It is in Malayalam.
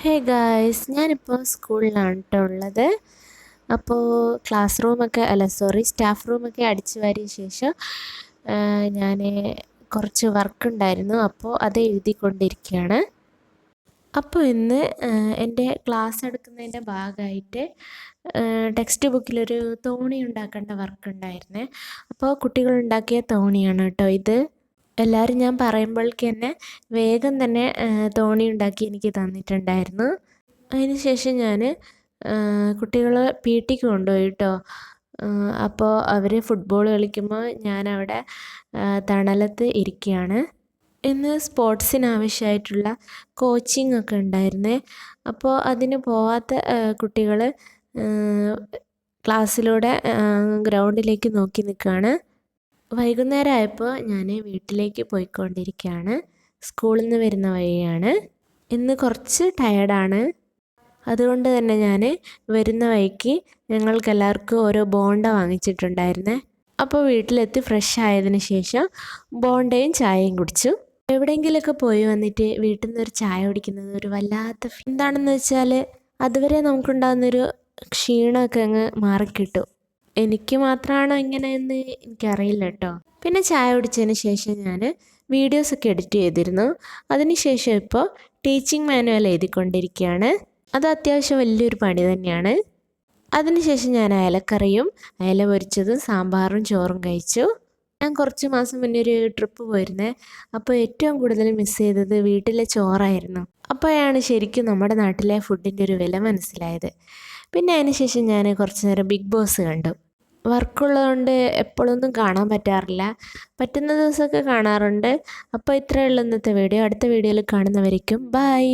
ഹായ് ഗായ്സ് ഞാനിപ്പോൾ സ്കൂളിലാണ് കേട്ടോ ഉള്ളത്. അപ്പോൾ ക്ലാസ് റൂമൊക്കെ അല്ല സോറി സ്റ്റാഫ് റൂമൊക്കെ അടിച്ചു വാരിയ ശേഷം ഞാൻ കുറച്ച് വർക്ക് ഉണ്ടായിരുന്നു. അപ്പോൾ അത് എഴുതിക്കൊണ്ടിരിക്കുകയാണ് അപ്പോൾ ഇന്ന് എന്റെ ക്ലാസ് എടുക്കുന്നതിന്റെ ഭാഗമായിട്ട് ടെക്സ്റ്റ് ബുക്കിലൊരു തോണി ഉണ്ടാക്കേണ്ട വർക്ക് ഉണ്ടായിരുന്നേ. അപ്പോൾ കുട്ടികളുണ്ടാക്കിയ തോണിയാണ് കേട്ടോ ഇത്. എല്ലാവരും ഞാൻ പറയുമ്പോഴേക്ക് തന്നെ വേഗം തന്നെ തോണി ഉണ്ടാക്കി എനിക്ക് തന്നിട്ടുണ്ടായിരുന്നു. അതിന് ശേഷം ഞാൻ കുട്ടികളെ പി ടിക്ക് കൊണ്ടുപോയി കേട്ടോ അപ്പോൾ അവർ ഫുട്ബോൾ കളിക്കുമ്പോൾ ഞാനവിടെ തണലത്ത് ഇരിക്കുകയാണ് ഇന്ന് സ്പോർട്സിനാവശ്യമായിട്ടുള്ള കോച്ചിങ് ഒക്കെ ഉണ്ടായിരുന്നേ. അപ്പോൾ അതിന് പോവാത്ത കുട്ടികൾ ക്ലാസ്സിലൂടെ ഗ്രൗണ്ടിലേക്ക് നോക്കി നിൽക്കുകയാണ് വൈകുന്നേരം ആയപ്പോൾ ഞാൻ വീട്ടിലേക്ക് പോയിക്കൊണ്ടിരിക്കുകയാണ്. സ്കൂളിൽ നിന്ന് വരുന്ന വഴിയാണ്. ഇന്ന് കുറച്ച് ടയർഡാണ്. അതുകൊണ്ട് തന്നെ ഞാൻ വരുന്ന വഴിക്ക് ഞങ്ങൾക്കെല്ലാവർക്കും ഓരോ ബോണ്ട വാങ്ങിച്ചിട്ടുണ്ടായിരുന്നേ. അപ്പോൾ വീട്ടിലെത്തി ഫ്രഷ് ആയതിന് ശേഷം ബോണ്ടയും ചായയും കുടിച്ചു. എവിടെയെങ്കിലുമൊക്കെ പോയി വന്നിട്ട് വീട്ടിൽ നിന്ന് ഒരു ചായ കുടിക്കുന്നത് ഒരു വല്ലാത്ത എന്താണെന്ന് വെച്ചാൽ അതുവരെ നമുക്കുണ്ടാകുന്നൊരു ക്ഷീണമൊക്കെ അങ്ങ് മാറിക്കിട്ടും. എനിക്ക് മാത്രമാണോ ഇങ്ങനെയെന്ന് എനിക്കറിയില്ല കേട്ടോ. പിന്നെ ചായ കുടിച്ചതിന് ശേഷം ഞാൻ വീഡിയോസൊക്കെ എഡിറ്റ് ചെയ്തിരുന്നു. അതിനുശേഷം ഇപ്പോൾ ടീച്ചിങ് മാനുവൽ എഴുതിക്കൊണ്ടിരിക്കുകയാണ്. അത് അത്യാവശ്യം വലിയൊരു പണി തന്നെയാണ്. അതിനുശേഷം ഞാൻ അയലക്കറിയും അയല പൊരിച്ചതും സാമ്പാറും ചോറും കഴിച്ചു. ഞാൻ കുറച്ച് മാസം മുന്നേ ഒരു ട്രിപ്പ് പോയിരുന്നേ. അപ്പോൾ ഏറ്റവും കൂടുതൽ മിസ് ചെയ്തത് വീട്ടിലെ ചോറായിരുന്നു. അപ്പോഴാണ് ശരിക്കും നമ്മുടെ നാട്ടിലെ ഫുഡിന്റെ ഒരു വില മനസ്സിലായത്. പിന്നെ അതിന് ശേഷം ഞാൻ കുറച്ച് നേരം ബിഗ് ബോസ് കണ്ടു. വർക്കുള്ളതുകൊണ്ട് എപ്പോഴൊന്നും കാണാൻ പറ്റാറില്ല. പറ്റുന്ന ദിവസമൊക്കെ കാണാറുണ്ട്. അപ്പോൾ ഇത്രയേ ഉള്ളൂ ഇന്നത്തെ വീഡിയോ. അടുത്ത വീഡിയോയിൽ കാണുന്നവരേക്കും ബൈ.